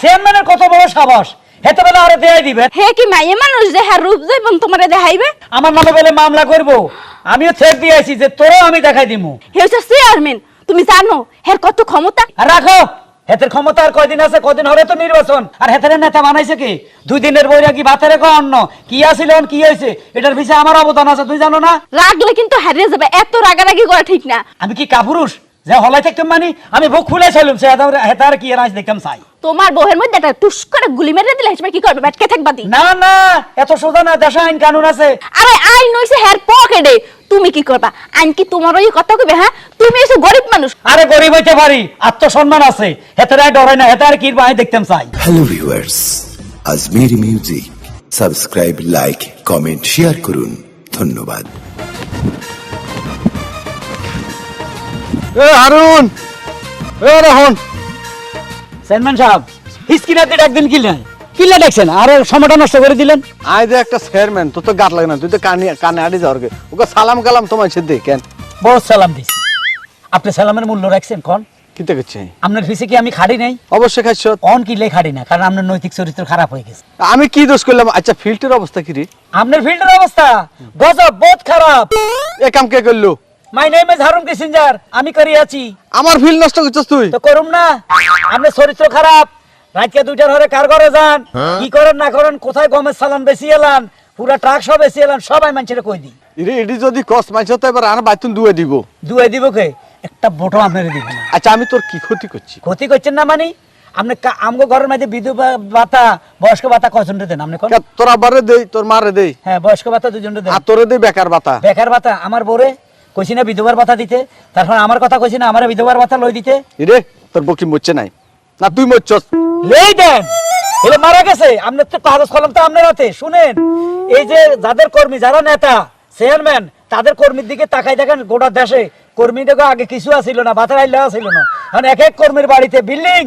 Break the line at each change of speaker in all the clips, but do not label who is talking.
চেয়ারম্যানের কত বড় সাবাস হেতে বেলা আরে দেয়াই দিবে।
হে কি মাইয়ে মানুষ যে হ্যাঁ রূপ যাইবন তোমারে দেখাইবে
আমার নামে বলে মামলা করব। আমিও থেক দিয়েছি যে তোরও আমি দেখাই দিমু।
হে হচ্ছে চেয়ারম্যান তুমি জানো হের কত ক্ষমতা?
রাখো হেতের ক্ষমতা আর কয়দিন আছে কদিন হরে তো নির্বাচন। আর হেতের নেতা বানাইছে কি? দুই দিনের বইরা কি ভাতের কো অন্য কি আছিল কি হয়েছে? এটার পিছিয়ে আমার অবদান আছে তুই জানো না?
রাগলে কিন্তু হারিয়ে যাবে এত রাগারাগি করা ঠিক না।
আমি কি কাপুরুষ? যে হলাই থাকতাম মানি আমি বুক খুলে ছিলাম সে হেতার কি রাজ দেখতাম চাই।
তোমার বউয়ের মধ্যে একটা টুস করে গুলি মেরে দিলে হিসেবে কি করবে? ব্যাটকে থাকবা দি।
না না এত সোজা না দেশা আইন কানুন আছে।
আরে আইন হইছে হের পকেটে। তুমি কি করবা? আইন কি তোমার ওই কথা কইবে হ্যাঁ? তুমি এসে গরিব মানুষ।
আরে গরিব হইতে পারি আত্মসম্মান আছে। হেতার ডরাই না হেতার কি বাই দেখতাম চাই।
হ্যালো ভিউয়ার্স আজমের music. Subscribe like comment share করুন। ধন্যবাদ।
এ হারুন! এ রাহুন
চেয়ারম্যান সাহেব হিসকিনাতে দেখছেন আরে সময়টা নষ্ট করে দিলেন।
আই যে একটা চেয়ারম্যান তো গাত লাগে না তুই তো কানে কানে আড়ি যাওয়ার ওকে সালাম কালাম তোমার সাথে কেন?
বড় সালাম দিছি। আপনি সালামের মূল্য রাখছেন কোন?
কিতে করছে?
আপনার ফিসে কি আমি খাড়ি নাই?
অবশ্যই খাইছ
অন কিনলে খাড়ি না কারণ আপনার নৈতিক চরিত্র খারাপ হয়ে গেছে।
আমি কি দোষ করলাম? আচ্ছা ফিল্টের অবস্থা কি রে?
আপনার ফিল্ডের অবস্থা? গজব বহুত খারাপ।
এ কাম কে করল?
My name is Harun Kissinger আমি করি আছি।
আমার ফিল্ড নষ্ট করছিস তুই।
তো করুম না। আপনার চরিত্র খারাপ। রাতকে দুইটার হরে কার ঘরে যান? কি করেন না করেন কোথায় গমের সালান বেশি এলান? পুরা ট্রাক সব বেশি এলান সবাই মানুষের কই দিই?
রে এটি যদি কস মাইছ তো এবার আর বাইতুন দুয়ে দিব।
দুয়ে দিব কে? একটা বোটো আপনার দিব না।
আচ্ছা আমি তোর কি ক্ষতি করছি?
ক্ষতি করছেন না মানে? আপনি আমগো ঘরের মধ্যে বিধবা ভাতা বয়স্ক ভাতা কয়জন দেন? আপনি কোন?
তোর আবারে দেই তোর মারে দেই।
হ্যাঁ বয়স্ক ভাতা দুজন দেন।
আর তোরে দেই বেকার বাতা
বেকার ভাতা? আমার বরে কইছি না বিধবার ভাতা দিতে তারপর আমার কথা কইছি না আমার বিধবার ভাতা লই দিতে।
রে তোর বকি মরছে নাই। না তুই মরছস।
লেই দেন। এলে মারা গেছে। আপনার তো কাগজ কলম তো আপনার হাতে। শুনেন এই যে যাদের কর্মী যারা নেতা চেয়ারম্যান তাদের কর্মীর দিকে তাকাই দেখেন গোটা দেশে। কর্মীদের আগে কিছু আসিল না বাতার আইলে আসিল না। এখন এক এক কর্মীর বাড়িতে বিল্ডিং।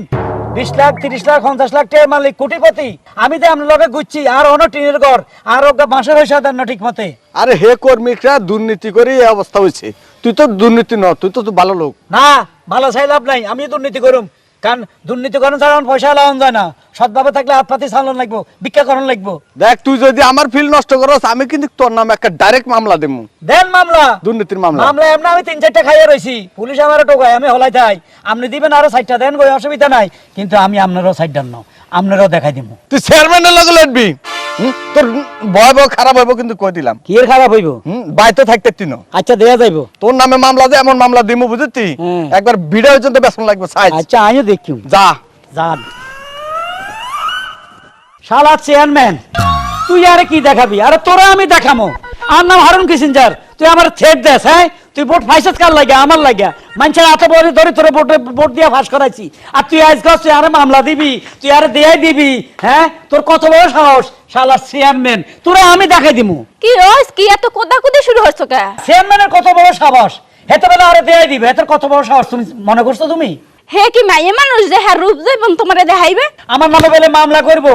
বিশ লাখ তিরিশ লাখ পঞ্চাশ লাখ টাকা মালিক কোটিপতি। আমি তো আপনার লগে গুচ্ছি আর অন্য টিনের ঘর আর ওকে বাঁশের হয়েছে দেন না ঠিক মতে
আরে হে কর্মীরা দুর্নীতি করে এই অবস্থা হয়েছে। তুই তো দুর্নীতি ন তুই তো ভালো লোক।
না ভালো চাই লাভ নাই আমি দুর্নীতি করুম। কারণ দুর্নীতি করেন ছাড়া আমার পয়সা লাগানো যায় না। সৎভাবে থাকলে হাত পাতি চালান লাগবো ভিক্ষা করণ লাগবো।
দেখ তুই যদি আমার ফিল নষ্ট করস আমি কিন্তু তোর নামে একটা ডাইরেক্ট মামলা দেবো।
দেন মামলা।
দুর্নীতির মামলা।
মামলা এমন আমি তিন চারটা খাইয়ে রয়েছি পুলিশ আমার টোকায় আমি হলাই যাই। আপনি দিবেন আরও সাইডটা দেন কোনো অসুবিধা নাই। কিন্তু আমি আপনারও সাইড ডান আপনারও দেখাই দিব
তুই চেয়ারম্যানের লগে লড়বি। হুম? তোর ভয় ভয় খারাপ হইব কিন্তু কই দিলাম।
কি এর খারাপ হইব?
বাইতে থাকতে তিনো।
আচ্ছা দেয়া যাইব।
তোর নামে মামলা দে এমন মামলা দিমু বুঝতি? একবার ভিডিও পর্যন্ত বেসন লাগবে সাইজ।
আচ্ছা দেখিম
যা।
যান শালা চেয়ারম্যান তুই আরে কি দেখাবি? আরে তোরা আমি দেখামো। আর নাম হারুন কিসিঞ্জার তুই আমার থেট দেস হ্যাঁ? তুই ভোট ফাইসত কার লাগে আমার লাগে মানুষের হাতে বড় ধরে তোরে ভোট ভোট দিয়ে ফাঁস করাইছি। আর তুই আজ তুই আরে মামলা দিবি তুই আরে দেয়াই দিবি হ্যাঁ? তোর কত বড় সাহস? শালা চেয়ারম্যান তোরা আমি দেখাই দিমু।
কি রস কি এত কোদাকুদি শুরু হচ্ছে কে?
চেয়ারম্যানের কত বড় সাহস? হেতে বেলা আরে দেয়াই দিবে। হেতের কত বড় সাহস তুমি মনে করছ তুমি?
হে কি মাইয়ে মানুষ যে হ্যাঁ রূপ যাইবন তোমারে দেখাইবে?
আমার নামে বলে মামলা করব।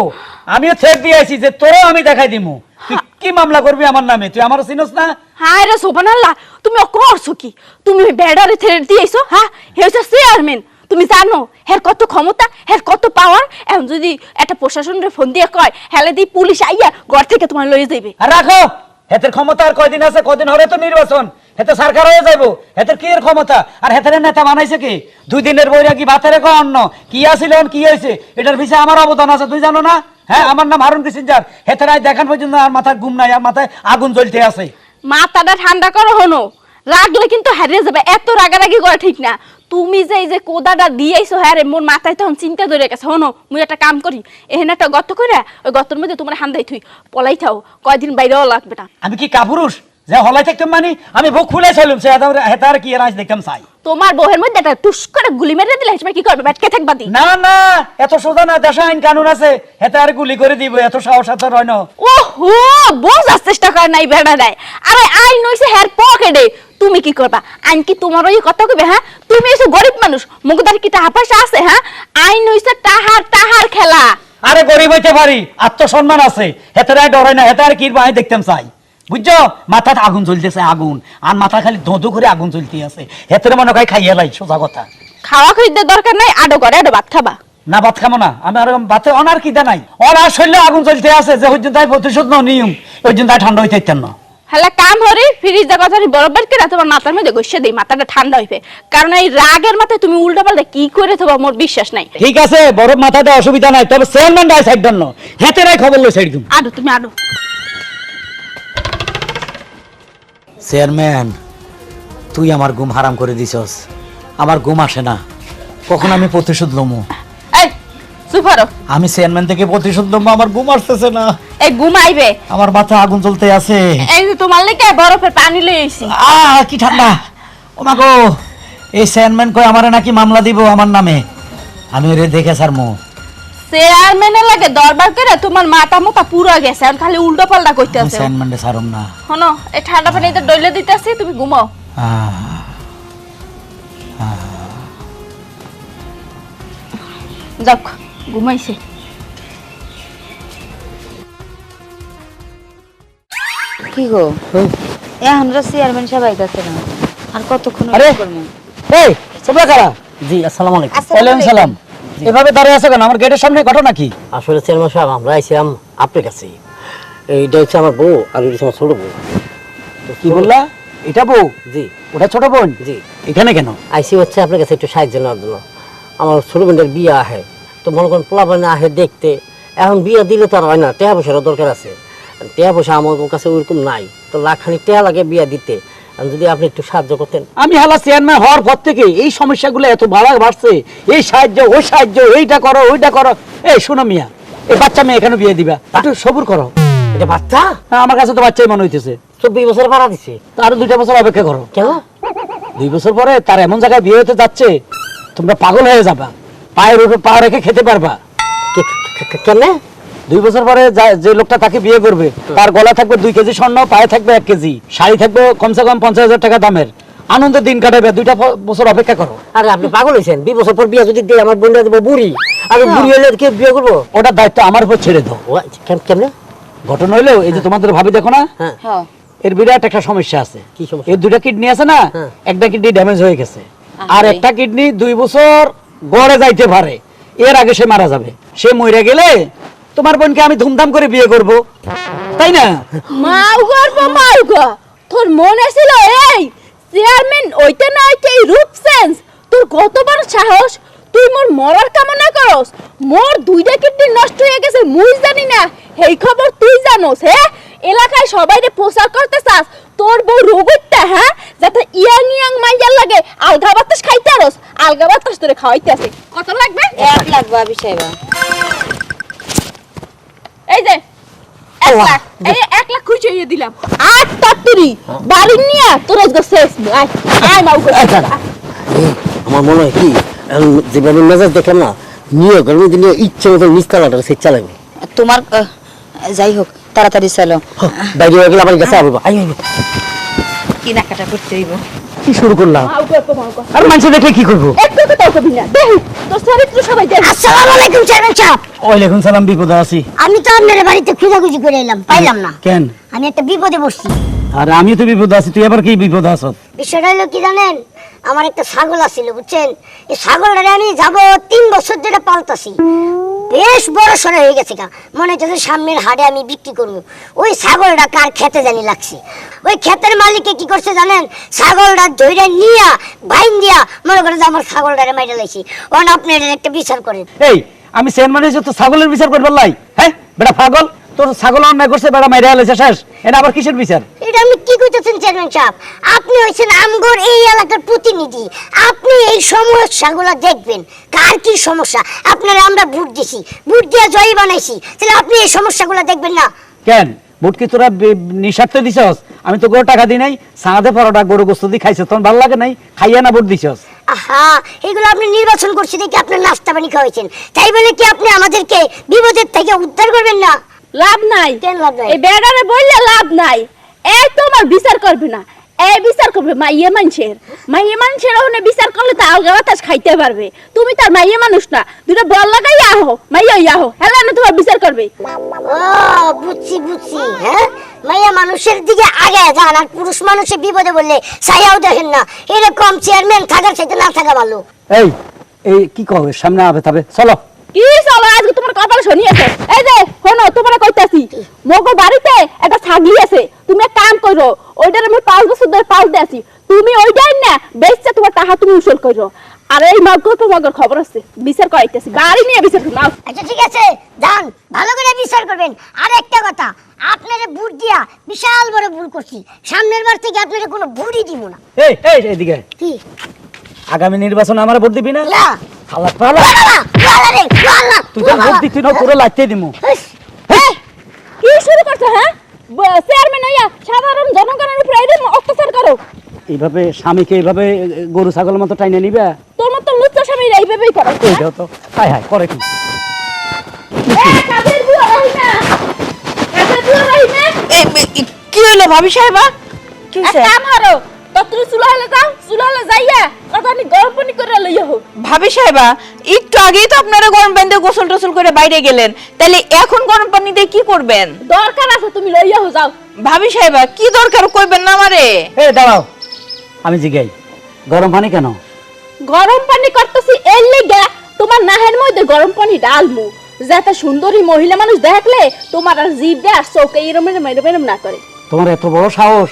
আমিও থেট দিয়েছি যে তোরও আমি দেখাই দিমু। তুই কি মামলা করবি আমার নামে? তুই আমারও চিনস না?
হায় রে সোপানাল্লাহ তুমি করছ কি? তুমি বেডারে ছেড়ে দিয়েছ হ্যাঁ হে? হচ্ছে চেয়ারম্যান তুমি জানো হের কত ক্ষমতা হের কত পাওয়ার এখন যদি একটা প্রশাসনের ফোন দিয়ে কয় হেলে দি পুলিশ আইয়া ঘর থেকে তোমার লয়ে যাইবে।
আর রাখো হেতের ক্ষমতা আর কয়দিন আছে কয়দিন হরে তো নির্বাচন। হেতে সরকার হয়ে যাইবো হেতের কি এর ক্ষমতা? আর হেতের নেতা বানাইছে কি? দুই দিনের বইরা কি ভাতের কো অন্য কি আছিল কি হয়েছে এটার পিছিয়ে আমার অবদান আছে তুই জানো না? হ্যাঁ আমার নাম হারুন কিসিঞ্জার। হেতের আজ দেখান পর্যন্ত আর মাথায় ঘুম নাই আর মাথায় আগুন জ্বলতে আছে।
মাথাটা ঠান্ডা করো হনো। রাগলে কিন্তু হারিয়ে যাবে এত রাগারাগি করা ঠিক না। তুমি যে এই যে কোদাটা দিয়েছ হ্যাঁ রে মোর মাথায় তখন চিন্তা ধরে গেছে। হনো মুই একটা কাম করি এহেন একটা গত করে ওই গতর মধ্যে তোমার হান্দাই থুই পলাই থাও কয়দিন বাইরেও লাগবে না।
আমি কি কাপুরুষ? যে হলাই থাকতাম মানে আমি বুক খুলে ছিলাম সে হেতার কি আর আজ দেখতাম চাই।
তোমার বউয়ের মধ্যে একটা টুস করে গুলি মেরে দিলে হিসেবে কি করবে? ব্যাটকে থাকবা দি।
না না এত সোজা না দেশা আইন কানুন আছে হেতে আর গুলি করে দিব এত সাহস আছে রয় না
ও হো বোঝার চেষ্টা করে নাই বেড়া দেয় আরে আইন হইছে হের পকেটে। তুমি কি করবা? আইন কি তোমার ওই কথা কইবে হ্যাঁ? তুমি এসে গরিব মানুষ মুখদার কি টাকা পয়সা আছে হ্যাঁ? আইন হইছে টাহার টাহার খেলা।
আরে গরিব হইতে পারি আত্মসম্মান আছে হেতারে ডরাই না হেতারে কি বাই দেখতাম চাই। বুঝছ? মাথাতে আগুন জ্বলতেছে আগুন। আর মাথা খালি ধোঁধু করে আগুন জ্বলতে আছে। হেতারে মনে হয় খাইয়ে লাই সোজা কথা।
খাওয়া খাইতে দরকার নাই আডো করে আডো ভাত খাবা।
না ভাত খাব না। আমি আর ভাতে অনার কি নাই অনার শরীরে আগুন চলতে আছে যে ওই জন্য তাই প্রতিশোধ ন নিয়ম। ওই জন্য তাই ঠান্ডা হইতে না।
হ্যালো কাম হরি ফ্রিজ দেখা ধরি বরাবর করে তোমার মাথার মধ্যে ঘষে দেই মাথাটা ঠান্ডা হইবে। কারণ এই রাগের মাথায় তুমি উল্টা পাল্টা কি করে থবা মোর বিশ্বাস নাই।
ঠিক আছে বরফ মাথাতে অসুবিধা নাই তবে চেয়ারম্যান ডাই সাইড দেন হাতে নাই খবর লই সাইড দিম।
আডো তুমি আডো।
চেয়ারম্যান তুই আমার ঘুম হারাম করে দিছস। আমার ঘুম আসে না। কখন আমি প্রতিশোধ লমু?
এই সুপারো
আমি চেয়ারম্যান থেকে প্রতিশোধ লমু আমার ঘুম আসতেছে না।
এই ঘুমাইবে
আমার মাথা আগুন জ্বলতে আছে।
এই যে তোমার লেগে বরফের পানি লই আইছি।
আহ কি ঠান্ডা। ও মা গো এই চেয়ারম্যান কই আমারে নাকি মামলা দিব আমার নামে? আমি রে দেখে স্যার মো
চেয়ারম্যানের লাগে দরবার করে তোমার মাথা মুথা পুরো গেছে আর খালি উল্টো পাল্টা আছে
চেয়ারম্যান রে সারম না।
শোনো এই ঠান্ডা পানিতে ডইলে দিতেছি তুমি ঘুমাও। যাক ঘুমাইছে।
কি গো? এখন চেয়ারম্যান সবাই গেছে না। আর কতক্ষণ
আরে এই তোমরা কারা?
জি আসসালামু আলাইকুম।
ওয়ালাইকুম সালাম। এভাবে দাঁড়িয়ে আছো কেন? আমার গেটের সামনে ঘটনা কি?
আসলে চেয়ারম্যান সাহেব আমরা আইছিলাম আপনার কাছে। এইটা হচ্ছে আমার বউ আর হচ্ছে আমার ছোট বউ।
তো কি বললা? এটা বউ?
জি।
ওটা ছোট বোন?
জি।
এখানে কেন?
আইসি হচ্ছে আপনার কাছে একটু সাহায্য নেওয়ার জন্য। আমার ছোট বোনের বিয়ে আহে। তো মনে করেন পোলা বানে আহে দেখতে। এখন বিয়ে দিলে তো আর হয় না টেহা পয়সারও দরকার আছে। টেহা পয়সা আমার কাছে ওইরকম নাই। তো লাখখানি টেহা লাগে বিয়ে দিতে। যদি আপনি একটু সাহায্য করতেন।
আমি হালা চেয়ারম্যান হওয়ার পর থেকে এই সমস্যাগুলো এত বাড়া বাড়ছে। এই সাহায্য ওই সাহায্য এইটা করো ওইটা করো। এই শোনো মিয়া এই বাচ্চা মেয়ে এখানে বিয়ে দিবা। একটু সবুর করো।
এটা বাচ্চা?
হ্যাঁ, আমার কাছে তো বাচ্চাই মনে হইতেছে।
চব্বিশ বছর ভাড়া দিছে।
তো আরও দুইটা বছর অপেক্ষা করো।
কেন?
দুই বছর পরে তার এমন জায়গায় বিয়ে হতে যাচ্ছে তোমরা পাগল হয়ে যাবা। পায়ের উপর পা রেখে খেতে পারবা।
কেন
দুই বছর পরে যে লোকটা তাকে বিয়ে করবে তার গলা থাকবে দুই কেজি স্বর্ণ পায়ে থাকবে এক কেজি শাড়ি থাকবে কমসে কম পঞ্চাশ হাজার টাকা দামের। আনন্দের দিন কাটাবে দুইটা বছর অপেক্ষা করো।
আরে আপনি পাগল হয়েছেন দুই বছর পর বিয়ে যদি দিই আমার বোনটা দেবো বুড়ি। আর বুড়ি হলে কে বিয়ে করব?
ওটার দায়িত্ব আমার উপর ছেড়ে দাও।
আচ্ছা, কেমনে?
ঘটনা হইল এই যে তোমাদের ভাবি দেখো না
হ্যাঁ।
হ্যাঁ।
এর বিরাট একটা সমস্যা আছে।
কি সমস্যা?
এর দুইটা কিডনি আছে না
হ্যাঁ।
একটা কিডনি ড্যামেজ হয়ে গেছে। আর একটা কিডনি দুই বছর গড়ে যাইতে পারে। এর আগে সে মারা যাবে। সে মরে গেলে তোমার বোনকে আমি ধুমধাম করে বিয়ে করব। তাই না?
মাউ গর্ব মাউ গো। তোর মনে ছিল এই চেয়ারম্যান ওইটা না ওইটা এই রূপ সেন্স তোর কত বড় সাহস? তুই মোর মরার কামনা করস? মোর দুইটা কিডনি নষ্ট হয়ে গেছে মুই জানি না। এই খবর তুই জানোস হ্যাঁ? এলাকায় সবাই রে প্রচার করতে চাস। তোর বউ রোগটা হ্যাঁ? যাতে ইয়াং ইয়াং মাইয়ার লাগে আলগা বাতাস খাইতে আরস। আলগা বাতাস তোরে খাওয়াইতে আছে। কত লাগবে?
এক লাখ ভাবি সাহেবা
এই যে এক লাখ। এই এক লাখ খুশি দিলাম। আট তাত্তুরি বাড়ি নিয়ে তোর আজকে শেষ আয় আয় মাউ
আমার মনে হয় কি যেভাবে মেজাজ দেখলাম না নিয়ে দিনে ইচ্ছে মতো সে চালাবে।
তোমার যাই হোক তাড়াতাড়ি চলো
বাইরে হয়ে গেলে আমার আই আই
করতে হইব।
কি শুরু করলাম? আর মানুষ দেখলে কি করব?
আসসালামু আলাইকুম চেয়ারম্যান সাহেব
ওয়ালাইকুম সালাম বিপদে আছি।
আমি তো আপনার বাড়িতে খোঁজাখুঁজি করে এলাম পাইলাম না।
কেন?
আমি একটা বিপদে পড়ছি।
আর আমি তো বিপদে আছি তুই এবার কি বিপদে আছ?
বিষয়টা হলো কি জানেন আমার একটা ছাগল আছিল বুঝছেন? এই ছাগলটা আমি যাব তিন বছর ধরে পালতাছি। বেশ বড় সোনা হয়ে গেছে গা। মনে হচ্ছে সামনের হাটে আমি বিক্রি করব। ওই ছাগলটা কার খেতে জানি লাগছে। ওই ক্ষেতের মালিককে কি করছে জানেন? ছাগলটা ধৈর্য নিয়া বাইন দিয়া মনে করেন যে আমার ছাগলটারে মাইরে লাইছি। ওন আপনি একটা বিচার করেন।
এই, আমি সেন মানে তো ছাগলের বিচার করবার লাই। হ্যাঁ বেটা পাগল? তোর ছাগল অন্যায় করছে বেটা মাইরে শেষ। এটা আবার কিসের বিচার?
এটা আমি কি কইতেছেন চেয়ারম্যান সাহেব? আপনি হয়েছেন আমগর এই এলাকার প্রতিনিধি। আপনি এই সমস্যাগুলো দেখবেন। কার কি সমস্যা? আপনারা আমরা ভোট দিছি। ভোট দিয়ে জয় বানাইছি। তাহলে আপনি এই সমস্যাগুলো দেখবেন না।
কেন? বুট কি তোরা নিঃস্বার্থে দিছস? আমি তো গরু টাকা দিই নাই সাঁদে পরোটা গরু গোস্ত দিয়ে খাইছে। তখন ভালো লাগে নাই? খাইয়া না বুট দিছস?
আহা এগুলো আপনি নির্বাচন করছি দেখি আপনার নাস্তা পানি খাওয়াইছেন। তাই বলে কি আপনি আমাদেরকে বিপদের থেকে উদ্ধার করবেন না?
লাভ নাই।
কেন লাভ নাই?
এই বেড়ারে বললে লাভ নাই। এই তোমার বিচার করবে না। এই বিচার করবে মাইয়ে মানুষের। মাইয়ে মানুষের ওখানে বিচার করলে তো আলগা বাতাস খাইতে পারবে। তুমি তার মাইয়ে মানুষ না। দুটো বল লাগাই আহো। মাইয়া আহো। হেলা না তোমার বিচার করবে।
ও বুঝছি বুঝছি হ্যাঁ? মাইয়া মানুষের দিকে আগে যান আর পুরুষ মানুষের বিপদে বললে ছায়াও দেখেন না। এরকম চেয়ারম্যান থাকার সাথে না থাকা ভালো।
এই এই কি কবে সামনে আবে তবে চলো।
কি চলো আজকে তোমার কপাল শনি এই যে শোনো তোমার কইতাছি মগো বাড়িতে একটা ছাগলি আছে। তুমি এক কাম করো ওইটার আমি পাঁচ বছর ধরে পাল দিয়েছি তুমি ওইটাই না বেচছে তোমার টাকা তুমি উসুল করো। আর এই মগর তো মগর খবর আছে বিচার করাইতেছি। বাড়ি নিয়ে বিচার নাও।
আচ্ছা ঠিক আছে যান ভালো করে বিচার করবেন। আর একটা কথা আপনারা বুট দিয়া বিশাল বড় ভুল করছি। সামনের বার থেকে আপনারা কোনো ভুলই দিব না।
এই এই এদিকে
কি?
আগামী নির্বাচন আমার ভোট দিবি না?
না।
হালা পালা তুই তো ভোট
বাবা।
দিচ্ছি না তোরে লাগতে দিমু।
কি শুরু করছ হ্যাঁ? চেয়ারম্যান হইয়া সাধারণ জনগণের উপরে এরকম অত্যাচার করো।
এইভাবে স্বামীকে এইভাবে গরু ছাগলের মতো টাইনে নিবে?
তোমার তো লুচ্চা স্বামী এইভাবেই করো
এইটাও তো। হাই হাই করে কি?
কি হলো ভাবি সাহেবা?
কাম হারো তো তুমি যাও চুলাহলে যাইয়া আমি গরম পানি করে লইয়া হোক
ভাবি সাহেবা একটু আগেই তো আপনারা গরম পানি দিয়ে গোসল টোসল করে বাইরে গেলেন। তাহলে এখন গরম পানি দিয়ে কি করবেন?
দরকার আছে তুমি লইয়া হো যাও।
ভাবি সাহেবা কি দরকার কইবেন না আমারে?
এ দাঁড়াও। আমি জিগাই। গরম পানি কেন?
গরম পানি করতেছি এর লেগে তোমার নাহের মধ্যে গরম পানি ডালমু যাতে সুন্দরী মহিলা মানুষ দেখলে তোমার আর জিভ দেয় আর এরম এরম এরম না করে।
তোমার এত বড় সাহস?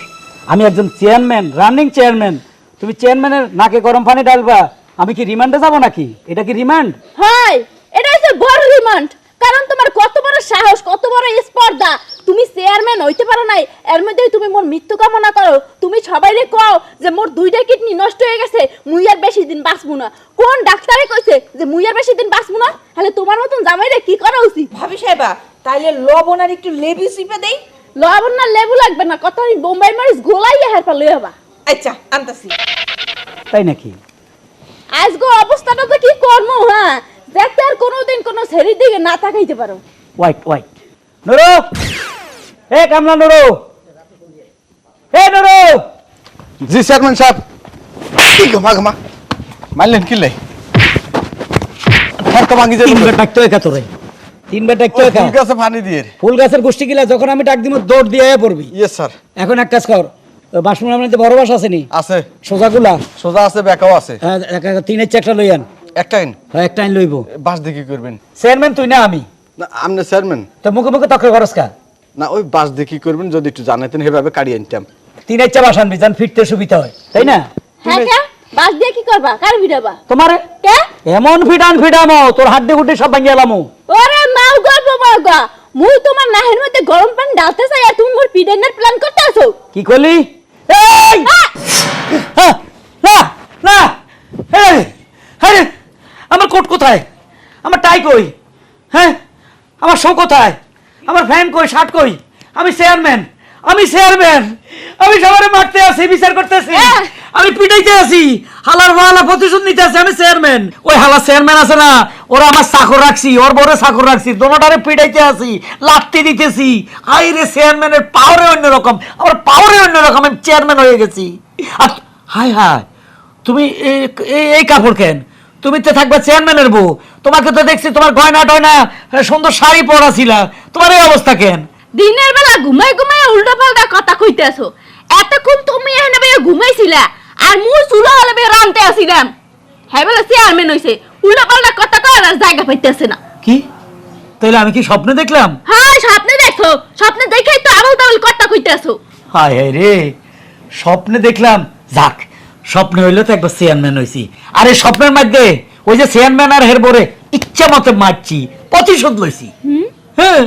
আমি একজন চেয়ারম্যান রানিং চেয়ারম্যান তুমি চেয়ারম্যানের নাকে গরম পানি ডালবা আমি কি রিমান্ডে যাব নাকি? এটা কি রিমান্ড
হাই এটা হচ্ছে বড় রিমান্ড কারণ তোমার কত বড় সাহস কত বড় স্পর্ধা। তুমি চেয়ারম্যান হইতে পারো নাই এর মধ্যে তুমি মোর মৃত্যু কামনা করো। তুমি সবাইরে কও যে মোর দুইটা কিডনি নষ্ট হয়ে গেছে মুই আর বেশি দিন বাঁচবো না। কোন ডাক্তারে কইছে যে মুই আর বেশি দিন বাঁচবো না? তাহলে তোমার মতন জামাইরে কি করা উচিত?
ভাবি সাহেবা তাইলে লবণ আর একটু লেবু চিপে দেই।
লবণ না লেবু লাগবে না কত আমি বোম্বাই মরিচ গোলাইয়া হেরপা লই হবা।
আচ্ছা আনতাছি।
তাই নাকি?
আজগো অবস্থাটা তো কি করব হ্যাঁ? যাতে আর কোনোদিন কোনো ছেড়ির দিকে না তাকাইতে পারো।
White white Nuru! এ কামলা নুরু! এ নুরু!
জি চেয়ারম্যান সাহেব। কি ঘমা ঘমা মারলেন কি লাই? তো ভাঙি যাবে
তিনবার ডাকতে হয় তোরে তিনবার ডাকতে
ঠিক আছে পানি দিয়ে।
ফুল গাছের গোষ্ঠী গিলা যখন আমি ডাক দিব দৌড় দিয়ে পড়বি।
ইয়েস স্যার
এখন এক কাজ কর বাসমুন আপনার বড় বাস আসেনি
আছে।
সোজাগুলা।
সোজা আছে বেকাও আছে।
হ্যাঁ, এক- এক- তিনের চারটা লই আন।
একটা আইন।
হ্যাঁ, একটা আইন লইব।
বাস দিয়ে করবেন।
চেয়ারম্যান তুই না আমি।
না আপনি চেয়ারম্যান।
তো মুখে মুখে কা?
না ওই বাস কি করবেন যদি একটু জানাতেন সেভাবে কাড়ি আনতাম।
তিন ইচ্ছা বাস আনবি যান ফিরতে সুবিধা হয়। তাই না?
হ্যাঁ কে? বাস দিয়ে কি করবা? কার ভিড়াবা
তোমার?
কে?
এমন ফিটান ফিটামো তোর হাড্ডি গুড্ডি সব ভাঙিয়ে এলামো
ওরে মাও গল্প মাওগা মুই তোমার নাহের মধ্যে গরম পানি ডালতে চাই আর তুমি মোর পিডেনের প্ল্যান করতে আসো
কি করলি? এই! হ্যাঁ, না না! এই! আরে আমার কোট কোথায়? আমার টাই কই? হ্যাঁ? আমার শো কোথায়? আমার ফ্যান কই? শার্ট কই? আমি চেয়ারম্যান। আমি চেয়ারম্যান আমি সবারে মারতে আছি বিচার করতেছি। আমি পিটাইতে আছি হালার হালা প্রতিশোধ নিতে আছি আমি চেয়ারম্যান ওই হালা চেয়ারম্যান আছে না ওরা আমার চাকর রাখছি ওর বড় চাকর রাখছি দোনোটারে পিটাইতে আছি লাত্তি দিতেছি। আই রে চেয়ারম্যানের পাওয়ারে অন্যরকম আমার পাওয়ারে অন্যরকম আমি চেয়ারম্যান হয়ে গেছি। আর হাই হাই তুমি এই- এই- এই কাপড় কেন? তুমি তো থাকবে চেয়ারম্যানের বউ তোমাকে তো দেখছি তোমার গয়না টয়না সুন্দর শাড়ি পরা ছিল তোমার এই অবস্থা কেন?
দিনের বেলা ঘুমাই ঘুমাই উল্টা পাল্টা কথা কইতেছো এতক্ষণ তুমি এখানে বেয়ে ঘুমাইছিলা আর মুই চুলা হলে বেয়ে রানতে আসিলাম হ্যাঁ বলে চেয়ারম্যান হইছে উল্টা পাল্টা কথা কয় আর জায়গা পাইতেছে না।
কি? তাহলে আমি কি স্বপ্নে দেখলাম?
হ্যাঁ স্বপ্নে দেখো স্বপ্নে দেখাই তো আবল তাবল কথা কইতেছো
হায় হায় রে। স্বপ্নে দেখলাম যাক স্বপ্নে হইলে তো একবার চেয়ারম্যান হয়েছি আর স্বপ্নের মধ্যে ওই যে চেয়ারম্যান আর হের বরে ইচ্ছা মতো মারছি প্রতিশোধ লইছি। হ্যাঁ।